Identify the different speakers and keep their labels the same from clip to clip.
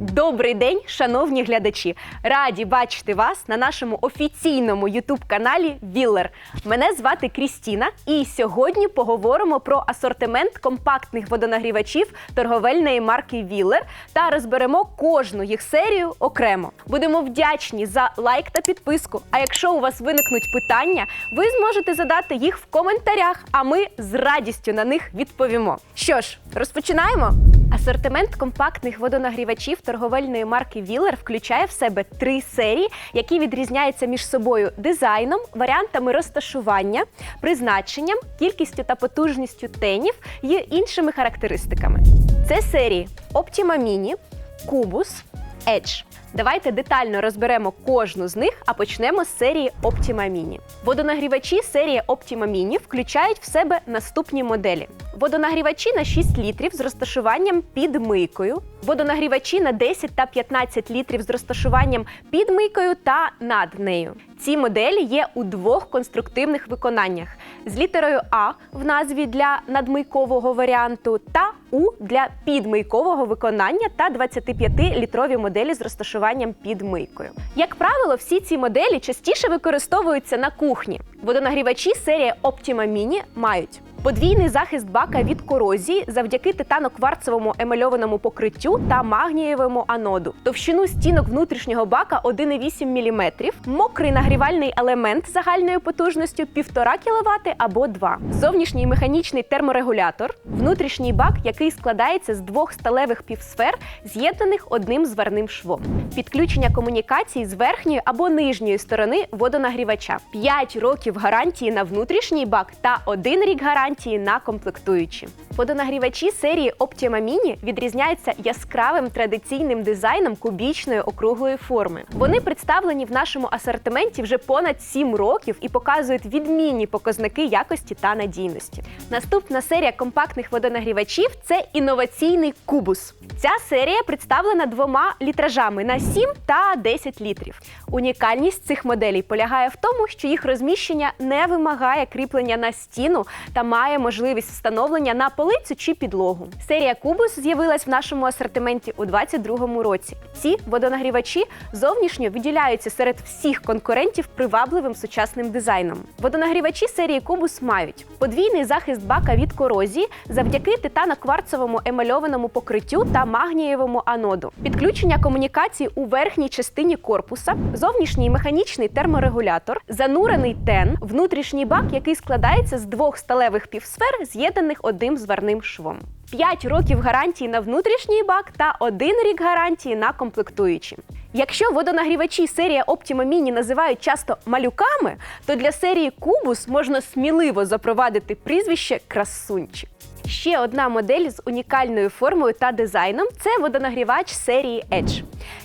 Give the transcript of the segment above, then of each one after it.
Speaker 1: Добрий день, шановні глядачі! Раді бачити вас на нашому офіційному ютуб-каналі Віллер. Мене звати Крістіна, і сьогодні поговоримо про асортимент компактних водонагрівачів торговельної марки Віллер та розберемо кожну їх серію окремо. Будемо вдячні за лайк та підписку. А якщо у вас виникнуть питання, ви зможете задати їх в коментарях, а ми з радістю на них відповімо. Що ж, розпочинаємо. Асортимент компактних водонагрівачів торговельної марки Віллер включає в себе три серії, які відрізняються між собою дизайном, варіантами розташування, призначенням, кількістю та потужністю тенів і іншими характеристиками. Це серії Optima Mini, Cubus, Edge. Давайте детально розберемо кожну з них, а почнемо з серії Optima Mini. Водонагрівачі серії Optima Mini включають в себе наступні моделі: водонагрівачі на 6 літрів з розташуванням під мийкою, водонагрівачі на 10 та 15 літрів з розташуванням під мийкою та над нею. Ці моделі є у двох конструктивних виконаннях з літерою А в назві для надмийкового варіанту та У для підмийкового виконання та 25-літрові моделі з розташуванням під мийкою. Як правило, всі ці моделі частіше використовуються на кухні. Водонагрівачі серії Optima Mini мають Подвійний захист бака від корозії завдяки титано-кварцевому емальованому покриттю та магнієвому аноду, товщину стінок внутрішнього бака 1,8 мм, мокрий нагрівальний елемент загальною потужністю 1,5 кВт або 2, зовнішній механічний терморегулятор, внутрішній бак, який складається з двох сталевих півсфер, з'єднаних одним зварним швом, підключення комунікацій з верхньої або нижньої сторони водонагрівача, 5 років гарантії на внутрішній бак та 1 рік гарантії на комплектуючі. Водонагрівачі серії Optima Mini відрізняються яскравим традиційним дизайном кубічної округлої форми. Вони представлені в нашому асортименті вже понад 7 років і показують відмінні показники якості та надійності. Наступна серія компактних водонагрівачів це інноваційний кубус. Ця серія представлена двома літражами на 7 та 10 літрів. Унікальність цих моделей полягає в тому, що їх розміщення не вимагає кріплення на стіну та має можливість встановлення на полицю чи підлогу. Серія Кубус з'явилась в нашому асортименті у 2022 році. Ці водонагрівачі зовнішньо виділяються серед всіх конкурентів привабливим сучасним дизайном. Водонагрівачі серії Кубус мають подвійний захист бака від корозії завдяки титано-кварцевому емальованому покриттю та магнієвому аноду, підключення комунікацій у верхній частині корпуса, зовнішній механічний терморегулятор, занурений тен, внутрішній бак, який складається з двох сталевих півсфер, з'єднаних одним зварним швом. 5 років гарантії на внутрішній бак та 1 рік гарантії на комплектуючі. Якщо водонагрівачі серія Optima Mini називають часто малюками, то для серії Кубус можна сміливо запровадити прізвище красунчик. Ще одна модель з унікальною формою та дизайном це водонагрівач серії Edge.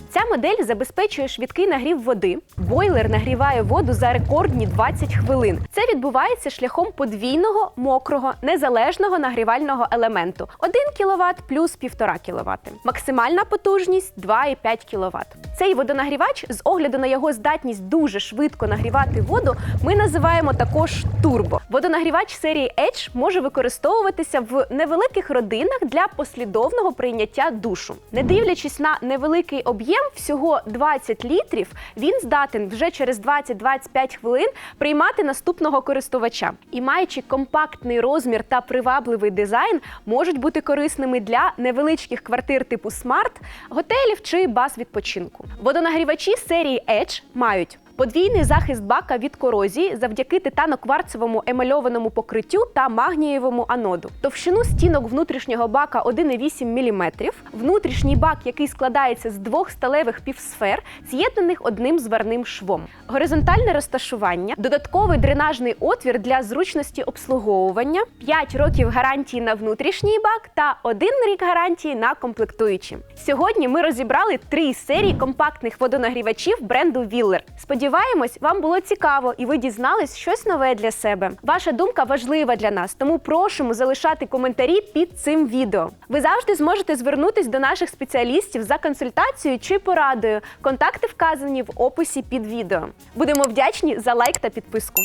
Speaker 1: Ця модель забезпечує швидкий нагрів води. Бойлер нагріває воду за рекордні 20 хвилин. Це відбувається шляхом подвійного мокрого незалежного нагрівального елементу 1 кВт плюс 1,5 кВт. Максимальна потужність 2,5 кВт. Цей водонагрівач, з огляду на його здатність дуже швидко нагрівати воду, ми називаємо також турбо. Водонагрівач серії Edge може використовуватися в невеликих родинах для послідовного прийняття душу. Не дивлячись на невеликий об'єм, всього 20 літрів, він здатен вже через 20-25 хвилин приймати наступного користувача. І маючи компактний розмір та привабливий дизайн, можуть бути корисними для невеличких квартир типу смарт, готелів чи баз відпочинку. Водонагрівачі серії Edge мають Подвійний захист бака від корозії завдяки титано-кварцевому емальованому покриттю та магнієвому аноду. Товщину стінок внутрішнього бака 1,8 мм. Внутрішній бак, який складається з двох сталевих півсфер, з'єднаних одним зварним швом. Горизонтальне розташування, додатковий дренажний отвір для зручності обслуговування, 5 років гарантії на внутрішній бак та 1 рік гарантії на комплектуючі. Сьогодні ми розібрали три серії компактних водонагрівачів бренду Willer. Сподіваємось, вам було цікаво і ви дізнались щось нове для себе. Ваша думка важлива для нас, тому просимо залишати коментарі під цим відео. Ви завжди зможете звернутись до наших спеціалістів за консультацією чи порадою. Контакти вказані в описі під відео. Будемо вдячні за лайк та підписку.